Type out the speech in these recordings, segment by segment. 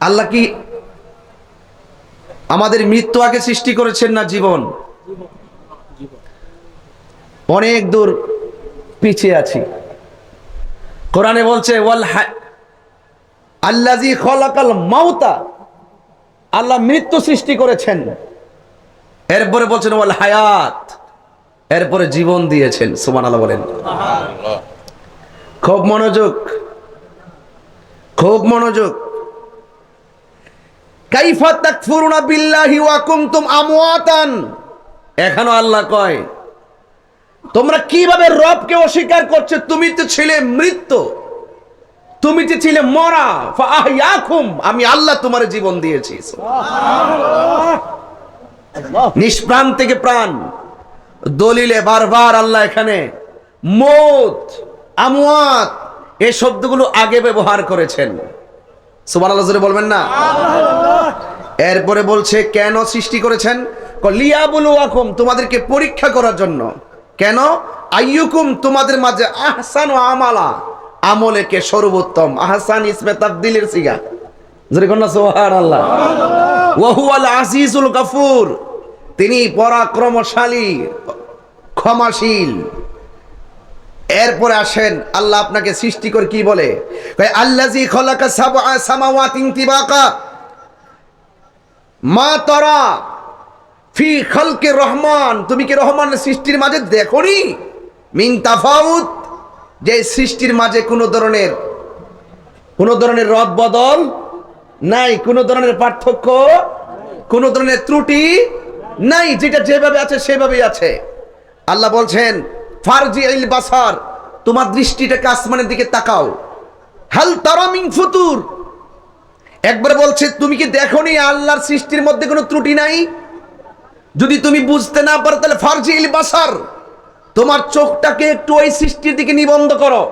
আল্লাহ কি আমাদের মৃত্যু আগে সৃষ্টি করেছেন না জীবন? অনেক দূর পিছিয়ে আছি। কোরআনে বলছে ওয়াল হা- আল্লাজি খলাকাল মাউতা। আল্লাহ মৃত্যু সৃষ্টি করেছেন। এরপরে বলছেন ওয়াল হায়াত। এরপরে জীবন দিয়েছেন সুমান আল্লাহ বলেন খুব মনোযোগ। খুব মনোযোগ। কাইফা তাকফুরুনা বিল্লাহি ওয়া কুনতুম আমওয়াতান। এখনও আল্লাহ কয় তোমরা কীভাবে রবকে অস্বীকার করছ? তুমি তো ছিলে মৃত্যু। তুমি তো ছিলে মরা ফাআহইয়াকুম আমি আল্লাহ তোমার জীবন দিয়েছি। নিষ্প্রাণ থেকে প্রাণ। দলিলে বারবার আল্লাহ এখানে মত আমওয়াত এই শব্দগুলো আগে ব্যবহার করেছেন। জোরে বলবেন না? এরপরে বলছে কেন সৃষ্টি করেছেন? লিয়াবুলুয়াকুম তোমাদেরকে পরীক্ষা করার জন্য। কেন? আইয়ুকুম তোমাদের মাঝে আহসান ও আমালা আমলে কে সর্বোত্তম। আহসান ইসমে তাবদিলের সিগা। জোরে আজিজুল গাফুর তিনি পরাক্রমশালী ক্ষমাশীল। এরপরে আসেন, আল্লাহ আপনাকে সৃষ্টি করে কি বলে? আল্লাজি খলাকা সামাওয়াতিন তিবাকা মা তরা ফি খালকে রহমান। তুমি কি রহমানের সৃষ্টির মাঝে দেখনি? মিন তাফাউত, যে সৃষ্টির মাঝে কোনো ধরনের কোনো ধরনের রদ বদল নাই, কোনো ধরনের পার্থক্য, কোনো ধরনের ত্রুটি নাই, যেটা যেভাবে আছে সেভাবেই আছে। আল্লাহ বলছেন ফারজি ইল বাসার, তোমার দৃষ্টিটাকে আসমানের দিকে তাকাও। হাল তারামিং ফুতুর। একবার বলছে, তুমি কি দেখোনি আল্লাহর সৃষ্টির মধ্যে কোনো ত্রুটি নাই? যদি তুমি বুঝতে না পারো, তাহলে ফারজি ইল বাসার, তোমার চোখটাকে একটু ওই সৃষ্টির দিকে নিবন্ধ করো।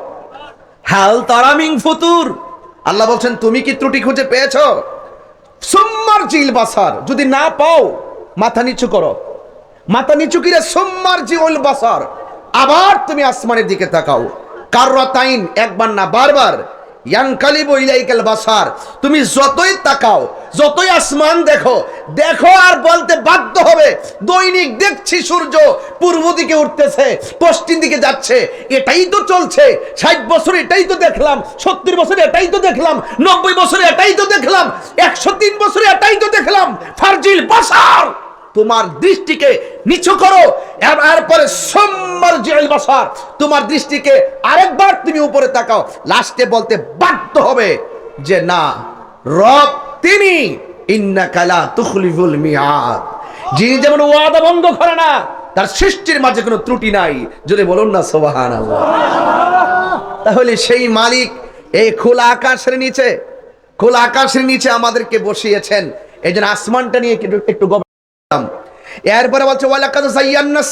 হাল তারামিং ফুতুর। আল্লাহ বলছেন, তুমি কি ত্রুটি খুঁজে পেয়েছ? সুম্মার জিল বাসার, যদি না পাও, মাথা নিচু করো। মাথা নিচু কিরে? সুম্মার জিল বাসার। আবার তুমি আসমানের দিকে তাকাও। কাররাতাইন একবার না বারবার বাসার। তুমি যতই তাকাও, যতই আসমান দেখো দেখো আর বলতে বাধ্য হবে, দৈনিক দেখছি সূর্য পূর্ব দিকে উঠতেছে, পশ্চিম দিকে যাচ্ছে। এটাই তো চলছে, ষাট বছর এটাই তো দেখলাম, সত্তর বছর এটাই তো দেখলাম, নব্বই বছরে এটাই তো দেখলাম, একশো তিন বছরে এটাই তো দেখলাম, ফার্জিল বাসার। তোমার দৃষ্টিকে নিচু করো। এরপরে তোমার দৃষ্টিকে আরেকবার তুমি উপরে তাকাও। লাস্টে বলতে বাধ্য হবে যে, না, রব তিনি। তুখলিফুল মিয়াদ। যিনি যেমন ওয়াদা ভঙ্গ করে না, তার সৃষ্টির মাঝে কোনো ত্রুটি নাই। যদি বলুন না সোবাহান তাহলে সেই মালিক এই খোলা আকাশের নিচে, খোলা আকাশের নিচে আমাদেরকে বসিয়েছেন। এই আসমানটা নিয়ে একটু একটু। এরপরে বলছে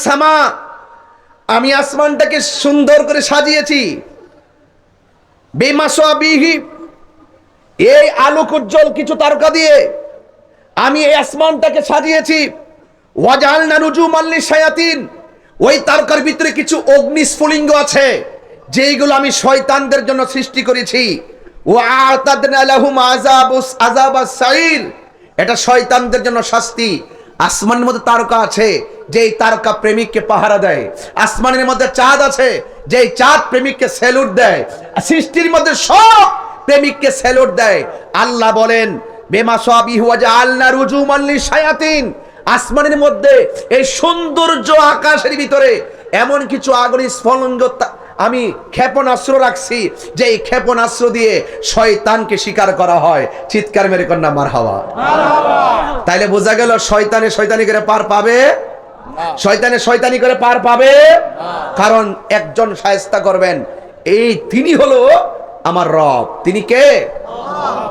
সামা। আমি আসমানটাকে সুন্দর করে সাজিয়েছি। এই আলোক উজ্জ্বল কিছু তারকা দিয়ে আমি এই আসমানটাকে সাজিয়েছি। ওয়াজাল নারুজু মাল্লি শায়াতিন ওই তারকার ভিতরে কিছু অগ্নিস্ফুলিঙ্গ আছে, যেইগুলো আমি শয়তানদের জন্য সৃষ্টি করেছি। ও আযাবাস এটা শয়তানদের জন্য শাস্তি। আসমানের মধ্যে তারকা আছে, যেই তারকা প্রেমিককে পাহারা দেয়। আসমানের মধ্যে চাঁদ আছে, যেই চাঁদ প্রেমিককে স্যালুট দেয়। সৃষ্টির মধ্যে সব প্রেমিককে স্যালুট দেয়। আল্লাহ বলেন, বেমা সবই হুয়া যে আল্লাহ রুজু মাল্লি শায়াতিন আসমানের মধ্যে এই সৌন্দর্য আকাশের ভিতরে এমন কিছু আগুন স্ফলঙ্গ আমি ক্ষেপণাস্ত্র রাখছি যে এই ক্ষেপণাস্ত্র দিয়ে শয়তানকে শিকার করা হয়। চিৎকার মেরে কন্যা মার হাওয়া তাইলে বোঝা গেল শয়তানে শয়তানি করে পার পাবে? শয়তানে শয়তানি করে পার পাবে? কারণ একজন সায়স্তা করবেন। এই তিনি হলো আমার রব। তিনি কে?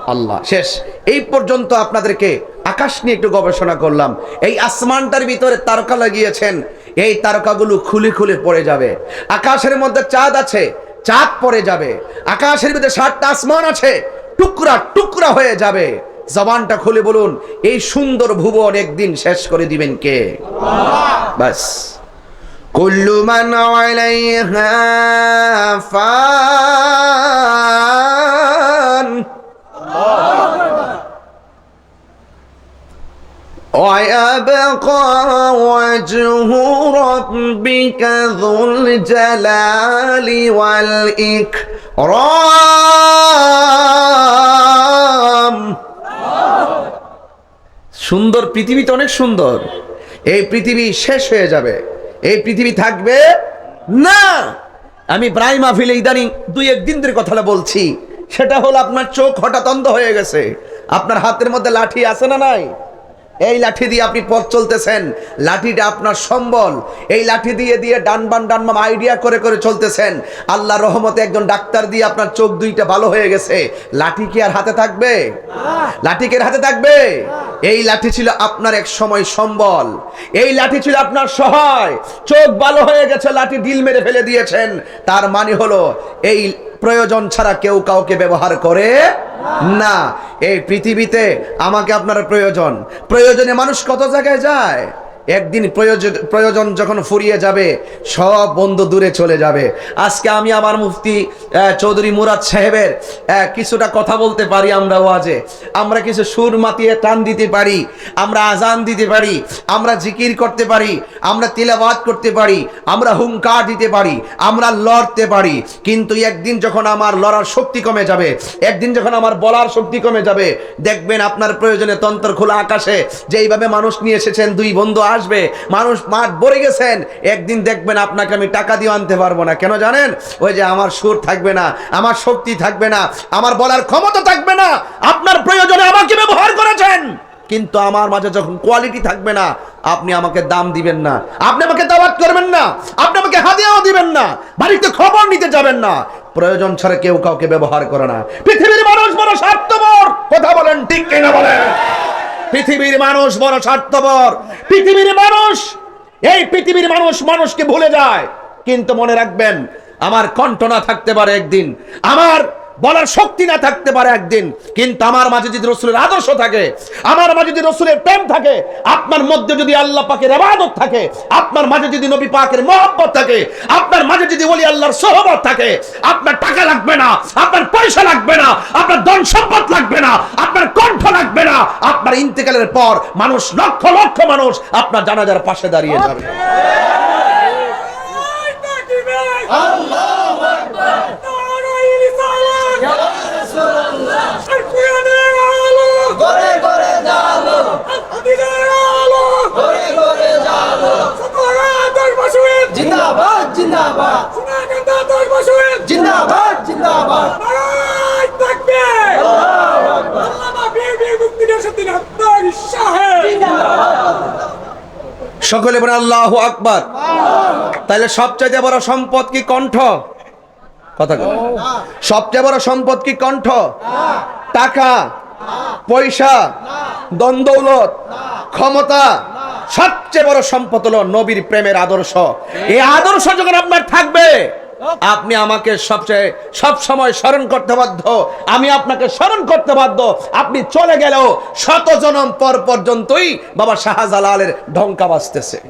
আল্লাহ। শেষ। এই পর্যন্ত আপনাদেরকে আকাশ নিয়ে একটু গবেষণা করলাম। এই আসমানটার ভিতরে তারকা লাগিয়েছেন। এই তারকাগুলো খুলে খুলে পড়ে যাবে। আকাশের মধ্যে চাঁদ আছে, চাঁদ পড়ে যাবে। আকাশের মধ্যে সাতটা আসমান আছে, টুকরা টুকরা হয়ে যাবে। জবানটা খুলে বলুন, এই সুন্দর ভুবন একদিন শেষ করে দিবেন কে? বাস। কুল্লু মান আলাইহা ফান। ويبقى وجه ربك ذو الجلال والإكرام সুন্দর পৃথিবী তো অনেক সুন্দর এই পৃথিবী শেষ হয়ে যাবে এই পৃথিবী থাকবে না আমি প্রায় মাহফিলে ইদানিং দুই একদিন ধরে কথাটা বলছি সেটা হলো আপনার চোখ হঠাৎ অন্ধ হয়ে গেছে আপনার হাতের মধ্যে লাঠি আছে না নাই এই লাঠি দিয়ে আপনি পথ চলতেছেন। লাঠিটা আপনার সম্বল। এই লাঠি দিয়ে দিয়ে ডান বান ডান আইডিয়া করে করে চলতেছেন। আল্লাহ রহমতে একজন ডাক্তার দিয়ে আপনার চোখ দুইটা ভালো হয়ে গেছে। লাঠি কি আর হাতে থাকবে? লাঠি কি হাতে থাকবে? এই লাঠি ছিল আপনার এক সময় সম্বল। এই লাঠি ছিল আপনার সহায়। চোখ ভালো হয়ে গেছে, লাঠি ডিল মেরে ফেলে দিয়েছেন। তার মানে হলো, এই প্রয়োজন ছাড়া কেউ কাউকে ব্যবহার করে না। এই পৃথিবীতে আমাকে আপনার প্রয়োজন। প্রয়োজনে মানুষ কত জায়গায় যায়? একদিন প্রয়োজন প্রয়োজন যখন ফুরিয়ে যাবে, সব বন্ধু দূরে চলে যাবে। আজকে আমি আমার মুফতি চৌধুরী মুরাদ সাহেবের কিছুটা কথা বলতে পারি আমরা ওয়াজে। আমরা কিছু সুর মাতিয়ে টান দিতে পারি, আমরা আজান দিতে পারি, আমরা জিকির করতে পারি, আমরা তিলাবাত করতে পারি, আমরা হুঙ্কার দিতে পারি, আমরা লড়তে পারি। কিন্তু একদিন যখন আমার লড়ার শক্তি কমে যাবে, একদিন যখন আমার বলার শক্তি কমে যাবে, দেখবেন আপনার প্রয়োজনে তন্ত্র খোলা আকাশে, যেইভাবে মানুষ নিয়ে এসেছেন দুই বন্ধু আসবে। মানুষ মাঠ ভরে গেছেন। একদিন দেখবেন আপনাকে আমি টাকা দিয়ে আনতে পারব না। কেন জানেন? ওই যে আমার সুর থাকবে না, আমার শক্তি থাকবে না, আমার বলার ক্ষমতা থাকবে না, আপনার প্রয়োজনে আমাকে ব্যবহার করেছেন। কিন্তু আমার মাঝে যখন কোয়ালিটি থাকবে না, আপনি আমাকে দাম দিবেন না, আপনি আমাকে দাওয়াত করবেন না, আপনি আমাকে হাদিয়াও দিবেন না, বাড়িতে খবর নিতে যাবেন না। প্রয়োজন ছাড়া কেউ কাউকে ব্যবহার করে না। পৃথিবীর মানুষ বড় স্বার্থপর। কথা বলেন ঠিক কিনা বলেন? পৃথিবীর মানুষ বড় স্বার্থপর। পৃথিবীর মানুষ, এই পৃথিবীর মানুষ মানুষকে ভুলে যায়। কিন্তু মনে রাখবেন, আমার কণ্ঠ না থাকতে পারে একদিন। আমার বলার শক্তি না থাকতে পারে একদিন। কিন্তু আমার মাঝে যদি রসুলের আদর্শ থাকে, আমার মাঝে যদি রসুলের প্রেম থাকে, আপনার মধ্যে যদি আল্লাহ পাকের আবাদত থাকে, আপনার মাঝে যদি নবী পাকের মহব্বত থাকে, আপনার মাঝে যদি বলি আল্লাহর সহবত থাকে, আপনার টাকা লাগবে না, আপনার পয়সা লাগবে না, আপনার ধন সম্পদ লাগবে না, আপনার কণ্ঠ লাগবে না, আপনার ইন্তেকালের পর মানুষ লক্ষ লক্ষ মানুষ আপনার জানাজার পাশে দাঁড়িয়ে যাবে। ঘরে সকলে বলে আল্লাহ আকবার। তাহলে সবচেয়ে বড় সম্পদ কি কণ্ঠ? কথা সবচেয়ে বড় সম্পদ কি কণ্ঠ? টাকা, পয়সা দ্বন্দ্বলত ক্ষমতা। সবচেয়ে বড় সম্পদ হলো নবীর প্রেমের আদর্শ। এই আদর্শ যখন আপনার থাকবে আপনি আমাকে সবচেয়ে সব সময় স্মরণ করতে বাধ্য। আমি আপনাকে স্মরণ করতে বাধ্য। আপনি চলে গেলেও শত জনম পর পর্যন্তই বাবা শাহজালালের ঢঙ্কা বাজতেছে।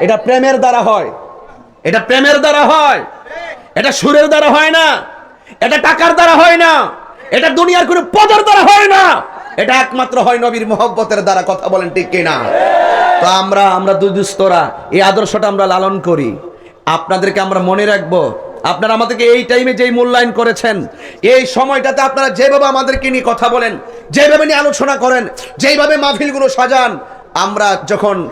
এটা প্রেমের দ্বারা হয়। এটা প্রেমের দ্বারা হয়। এটা সুরের দ্বারা হয় না। এটা টাকার দ্বারা হয় না। এটা দুনিয়ার কোনো পদের দ্বারা হয় না। এটা একমাত্র হয় নবীর মোহব্বতের দ্বারা কথা বলেন ঠিক কিনা? তো আমরা আমরা দুই দুস্তরা এই আদর্শটা আমরা লালন করি। আপনাদেরকে আমরা মনে রাখব, আপনারা আমাদেরকে এই টাইমে যেই মূল্যায়ন করেছেন, এই সময়টাতে আপনারা যেভাবে আমাদেরকে নিয়ে কথা বলেন, যেভাবে নিয়ে আলোচনা করেন, যেইভাবে মাহফিলগুলো সাজান আমরা যখন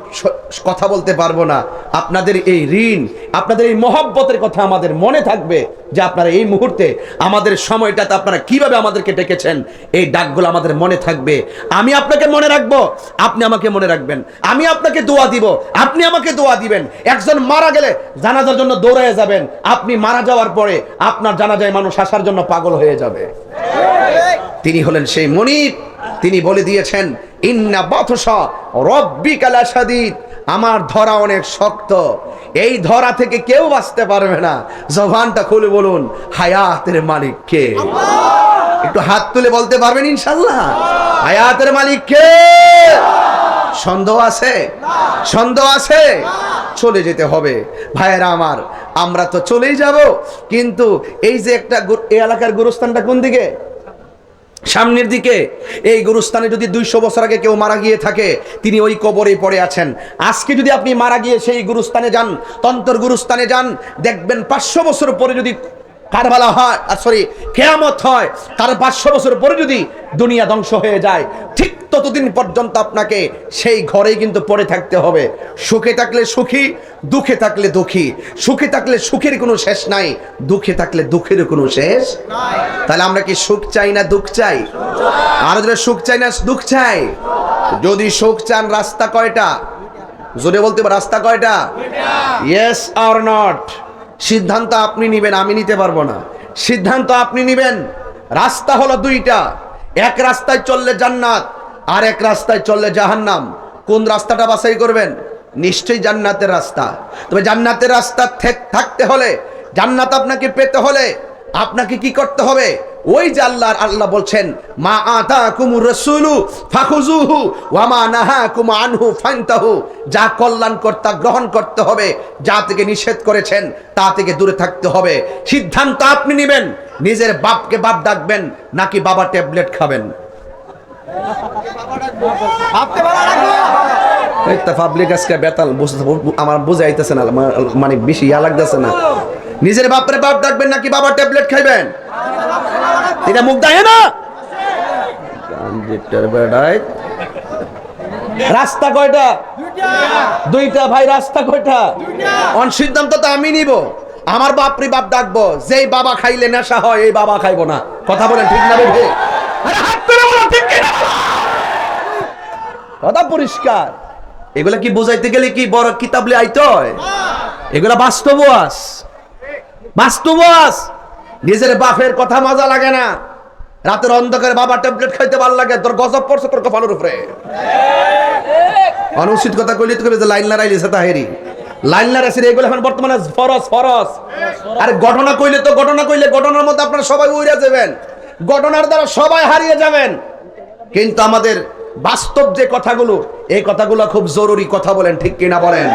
কথা বলতে পারব না আপনাদের এই ঋণ আপনাদের এই মহব্বতের কথা আমাদের মনে থাকবে যে আপনারা এই মুহূর্তে আমাদের সময়টাতে আপনারা কীভাবে আমাদেরকে ডেকেছেন এই ডাকগুলো আমাদের মনে থাকবে। আমি আপনাকে মনে রাখব আপনি আমাকে মনে রাখবেন। আমি আপনাকে দোয়া দিব আপনি আমাকে দোয়া দিবেন। একজন মারা গেলে জানাজার জন্য দৌড়ায় যাবেন। আপনি মারা যাওয়ার পরে আপনার জানাজায় মানুষ আসার জন্য পাগল হয়ে যাবে। তিনি হলেন সেই মনিব। তিনি বলে দিয়েছেন আমার ধরা অনেক শক্ত। এই ধরা থেকে কেউ বাঁচতে পারবে না। জবানটা খুলে বলুন, হায়াতের মালিক কে? একটু হাত তুলে বলতে পারবেন ইনশাল্লাহ হায়াতের মালিক কে? সন্দেহ আছে? সন্দেহ আছে? চলে যেতে হবে। ভাইয়েরা আমার, আমরা তো চলেই যাব। কিন্তু এই যে একটা এলাকার গুরুস্থানটা কোন দিকে? সামনের দিকে, এই গুরুস্থানে যদি দুইশো বছর আগে কেউ মারা গিয়ে থাকে, তিনি ওই কবরে পড়ে আছেন। আজকে যদি আপনি মারা গিয়ে সেই গুরুস্থানে যান, তন্তর গুরুস্থানে যান, দেখবেন পাঁচশো বছর পরে যদি কারবালা হয়, আর সরি, কেয়ামত হয়, তার পাঁচশো বছর পরে যদি দুনিয়া ধ্বংস হয়ে যায়, ঠিক ততদিন পর্যন্ত আপনাকে সেই ঘরেই কিন্তু পড়ে থাকতে হবে। সুখে থাকলে সুখী, দুঃখে থাকলে দুঃখী। সুখে থাকলে সুখের কোনো শেষ নাই, দুঃখে থাকলে দুঃখের কোনো শেষ তাহলে আমরা কি সুখ চাই না দুঃখ চাই? আর যদি সুখ চাই না দুঃখ চাই? যদি সুখ চান, রাস্তা কয়টা? জোরে বলতে রাস্তা কয়টা? ইয়েস আর নট সিদ্ধান্ত আপনি নিবেন, আমি নিতে পারব না। সিদ্ধান্ত আপনি নিবেন, রাস্তা হলো দুইটা। এক রাস্তায় চললে জান্নাত, আর এক রাস্তায় চললে জাহান্নাম। কোন রাস্তাটা বাছাই করবেন? নিশ্চয়ই জান্নাতের রাস্তা। তবে জান্নাতের রাস্তা থেক- থাকতে হলে, জান্নাত আপনাকে পেতে হলে আপনাকে কি করতে হবে? ওই যে আল্লাহর আল্লাহ বলছেন মা আতা কুমুর রসুলু ফাখুজুহু ওয়া মা নাহাকুম আনহু ফান্তাহু। যা কল্যাণ কর্তা গ্রহণ করতে হবে যা থেকে নিষেধ করেছেন তা থেকে দূরে থাকতে হবে। সিদ্ধান্ত আপনি নেবেন নিজের বাপকে বাপ ডাকবেন নাকি বাবা ট্যাবলেট খাবেন। পাবলিক আজকে বেতাল বুঝতে- আমার বুঝাইতেছে না মানে বেশি ইয়া লাগতেছে না। নিজের বাপরে বাপ ডাকবেন নাকি বাবা ট্যাবলেট খাইবেন? এটা মুখ দেয় না। বেড়ায়। রাস্তা কয়টা? দুইটা ভাই রাস্তা কয়টা? অন সিদ্ধান্ত তো আমি নিব। আমার বাপরি বাপ ডাকবো যেই বাবা খাইলে নেশা হয় এই বাবা খাইবো না। কথা বলেন ঠিক না? কথা পরিষ্কার। এগুলা কি বোঝাইতে গেলে কি বড় কিতাবলে আইতে হয়? এগুলা বাস্তব আস। বাস্তব আস। নিজের বাপের কথা মজা লাগে না। রাতের অন্ধকারে বাবা ট্যাবলেট খাইতে ভালো লাগে, তোর গজব পড়ছে তোর কপালের উপরে। অনুচিত কথা কইলে তো কইবে যে লাইন লড়াইলি সেটা হেরি। লাইন লড়াইছে এগুলো এখন বর্তমানে ফরস ফরস আর ঘটনা কইলে তো ঘটনা কইলে, ঘটনার মধ্যে আপনারা সবাই উইরা যাবেন। ঘটনার দ্বারা সবাই হারিয়ে যাবেন। কিন্তু আমাদের বাস্তব যে কথাগুলো, এই কথাগুলো খুব জরুরি কথা বলেন, ঠিক কিনা বলেন?